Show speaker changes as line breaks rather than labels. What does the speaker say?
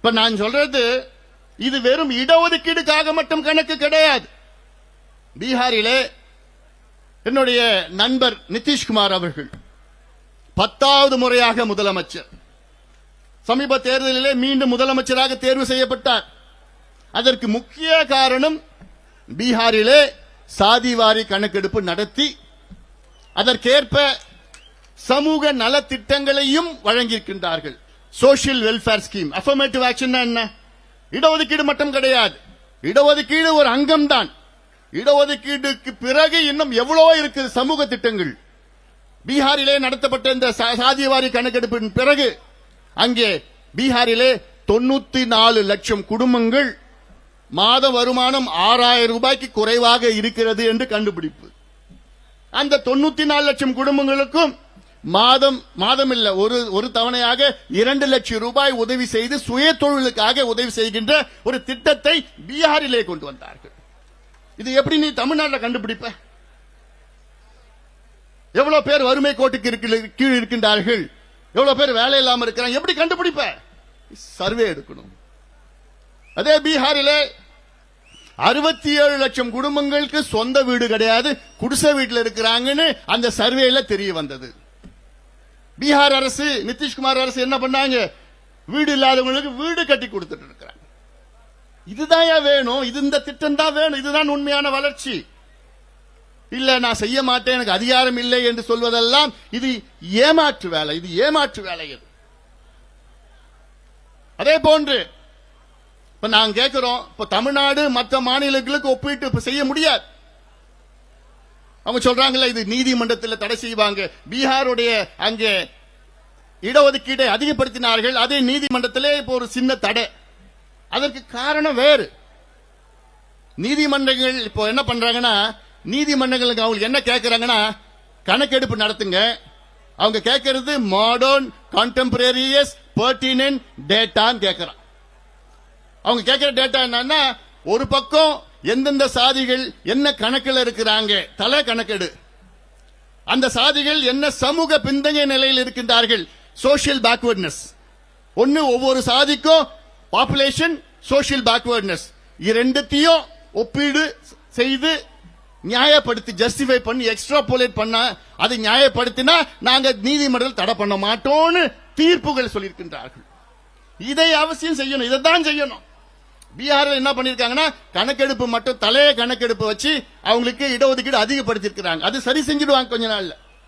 இப்ப நான் சொல்றது இது வெறும் இடஒதுக்கீடுக்காக மட்டும் கணக்கு கிடையாது. பீகாரிலே என்னுடைய நண்பர் நிதிஷ்குமார் அவர்கள் பத்தாவது முறையாக முதலமைச்சர். சமீப தேர்தலிலே மீண்டும் முதலமைச்சராக தேர்வு செய்யப்பட்டார். அதற்கு முக்கிய காரணம் பீகாரிலே சாதிவாரி கணக்கெடுப்பு நடத்தி அதற்கேற்ப சமூக நலத்திட்டங்களையும் வழங்கியிருக்கின்றார்கள். Social welfare scheme affirmative action என்ன? இடஒதுக்கீடு மட்டும் கிடையாது. இடஒதுக்கீடு ஒரு அங்கம் தான் இடஒதுக்கீடுக்கு பிறகு இன்னும் எவ்வளவோ இருக்குது சமூக திட்டங்கள். பீகாரிலே நடத்தப்பட்ட இந்த சா- சாதிவாரி கணக்கெடுப்பின் பிறகு அங்கே பீகாரிலே தொண்ணூத்தி நாலு லட்சம் குடும்பங்கள் மாத வருமானம் ஆறாயிரம் ரூபாய்க்கு குறைவாக இருக்கிறது என்று கண்டுபிடிப்பு. அந்த தொண்ணூத்தி நாலு லட்சம் குடும்பங்களுக்கும் மாதம் மாதம் இல்ல ஒரு ஒரு தவணையாக இரண்டு லட்சம் ரூபாய் உதவி செய்து சுய தொழிலுக்காக உதவி செய்கின்ற ஒரு திட்டத்தை பீகாரிலே கொண்டு வந்தார்கள். இது எப்படி நீ தமிழ்நாட்டில் கண்டுபிடிப்ப? எவ்வளவு பேர் வறுமை கோட்டுக்கு இருக்கு- கீழ் இருக்கின்றார்கள்? எவ்வளவு பேர் வேலை இல்லாமல் இருக்கிறாங்க? எப்படி கண்டுபிடிப்ப? சர்வே எடுக்கணும். அதே பீகாரிலே அறுபத்தி ஏழு லட்சம் குடும்பங்களுக்கு சொந்த வீடு கிடையாது குடிசை வீட்டில் இருக்கிறாங்கன்னு அந்த சர்வேல தெரிய வந்தது. பீகார் அரசு நிதிஷ்குமார் அரசு என்ன பண்ணாங்க? வீடு இல்லாதவங்களுக்கு வீடு கட்டி கொடுத்துட்டு இருக்கிறாங்க. இதுதான் ஏன் வேணும்? இது இந்த திட்டம் தான் வேணும். இதுதான் உண்மையான வளர்ச்சி. இல்ல நான் செய்ய மாட்டேன் எனக்கு அதிகாரம் இல்லை என்று சொல்வதெல்லாம் இது ஏமாற்று வேலை. இது ஏமாற்று வேலை இது. அதே போன்று இப்ப நாங்க கேட்கிறோம் இப்ப தமிழ்நாடு மற்ற மாநிலங்களுக்கு ஒப்பிட்டு இப்ப செய்ய முடியாது. அவங்க சொல்றாங்கல்ல இது நீதிமன்றத்தில் தடை செய்வாங்க. பீகாருடைய அங்கே இடஒதுக்கீட்டை அதிகப்படுத்தினார்கள். அதே நீதிமன்றத்திலே இப்போ ஒரு சின்ன தடை. அதற்கு காரணம் வேறு. நீதிமன்றங்கள் இப்போ என்ன பண்றாங்கன்னா நீதிமன்றங்களுக்கு அவங்க என்ன கேட்கறாங்கன்னா கணக்கெடுப்பு நடத்துங்க. அவங்க கேட்கறது மாடர்ன் கான்டெம்பரரியஸ் பெர்டினன்ட் டேட்டான்னு கேட்கறான் அவங்க கேட்கிற டேட்டா என்னன்னா ஒரு பக்கம் எந்தெந்த சாதிகள் என்ன கணக்கில் இருக்கிறாங்க? தலை கணக்கெடு. அந்த சாதிகள் என்ன சமூக பின்தங்கிய நிலையில் இருக்கின்றார்கள்? சோஷியல் பேக்வர்ட்னஸ் ஒன்னு ஒவ்வொரு சாதிக்கும் பாப்புலேஷன் சோஷியல் பேக்வர்ட்னஸ் இரண்டுத்தையும் ஒப்பீடு செய்து நியாயப்படுத்தி ஜஸ்டிஃபை பண்ணி எக்ஸ்ட்ராபோலேட் பண்ண அதை நியாயப்படுத்தினா நாங்க நீதிமன்றத்தில் தடை பண்ண மாட்டோம்னு தீர்ப்புகள் சொல்லியிருக்கின்றார்கள். இதை அவசியம் செய்யணும். இதை தான் செய்யணும். பீகாரில் என்ன பண்ணிருக்காங்கன்னா கணக்கெடுப்பு மட்டும் தலைய கணக்கெடுப்பு வச்சு அவங்களுக்கு இடஒதுக்கீடு அதிகப்படுத்திருக்கிறாங்க அது சரி செஞ்சிடுவாங்க கொஞ்ச நாள்ல.